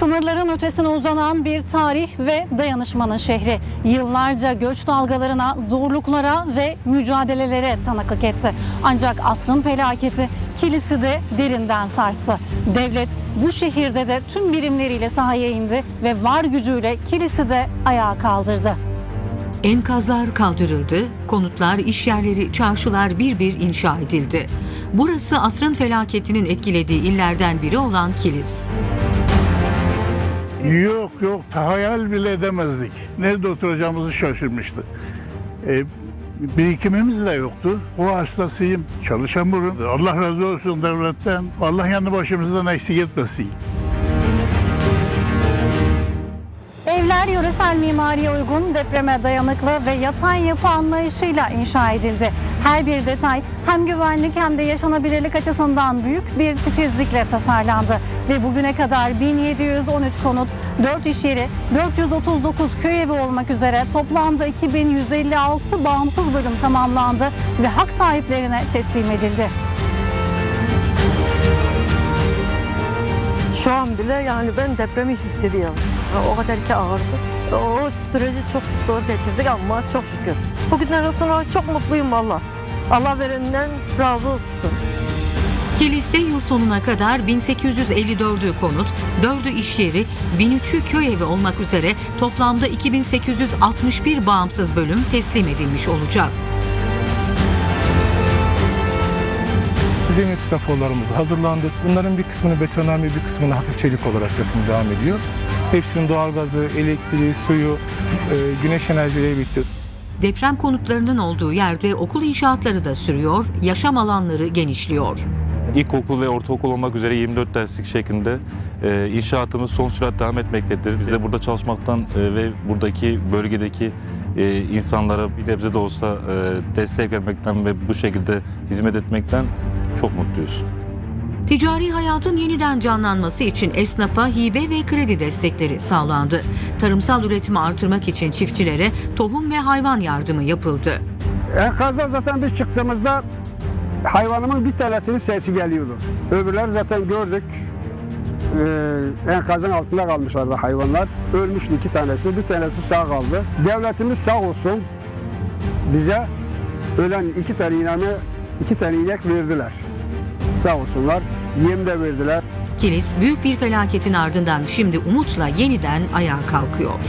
Sınırların ötesine uzanan bir tarih ve dayanışmanın şehri. Yıllarca göç dalgalarına, zorluklara ve mücadelelere tanıklık etti. Ancak asrın felaketi kilisi de derinden sarstı. Devlet bu şehirde de tüm birimleriyle sahaya indi ve var gücüyle kilisi de ayağa kaldırdı. Enkazlar kaldırıldı, konutlar, işyerleri, çarşılar bir bir inşa edildi. Burası asrın felaketinin etkilediği illerden biri olan Kilis. Yok yok hayal bile edemezdik. Nerede oturacağımızı şaşırmıştık. E, birikimimiz de yoktu. O hastasıyım. Çalışamıyorum. Allah razı olsun devletten. Allah yanı başımızdan eksik etmesin. Evler yöresel mimariye uygun, depreme dayanıklı ve yatay yapı anlayışıyla inşa edildi. Her bir detay hem güvenlik hem de yaşanabilirlik açısından büyük bir titizlikle tasarlandı. Ve bugüne kadar 1713 konut, 4 iş yeri, 439 köy evi olmak üzere toplamda 2156 bağımsız bölüm tamamlandı ve hak sahiplerine teslim edildi. Şu an bile yani ben depremi hissediyorum. O kadar ki ağırdı. O süreci çok zor geçirdik ama çok şükür. Bugünden sonra çok mutluyum valla. Allah verenden razı olsun. Kilis'te yıl sonuna kadar 1854'ü konut, 4'ü iş yeri, 1003'ü köy evi olmak üzere toplamda 2861 bağımsız bölüm teslim edilmiş olacak. Zeynep raporlarımız hazırlandı. Bunların bir kısmını betonarme, bir kısmını hafif çelik olarak yapım devam ediyor. Hepsinin doğalgazı, elektriği, suyu, e, güneş enerjileri bitti. Deprem konutlarının olduğu yerde okul inşaatları da sürüyor, yaşam alanları genişliyor. İlkokul ve ortaokul olmak üzere 24 derslik şeklinde e, inşaatımız son sürat devam etmektedir. Biz de burada çalışmaktan e, ve buradaki bölgedeki e, insanlara bir nebze de olsa e, destek vermekten ve bu şekilde hizmet etmekten çok mutluyuz. Ticari hayatın yeniden canlanması için esnafa hibe ve kredi destekleri sağlandı. Tarımsal üretimi artırmak için çiftçilere tohum ve hayvan yardımı yapıldı. Enkazda zaten biz çıktığımızda hayvanımın bir tanesinin sesi geliyordu. Öbürler zaten gördük. Ee, enkazın altında kalmışlardı hayvanlar. Ölmüştü iki tanesi, bir tanesi sağ kaldı. Devletimiz sağ olsun bize ölen iki tane inanı, iki tane inek verdiler. Sağ olsunlar. Yem de verdiler. Kilis büyük bir felaketin ardından şimdi umutla yeniden ayağa kalkıyor.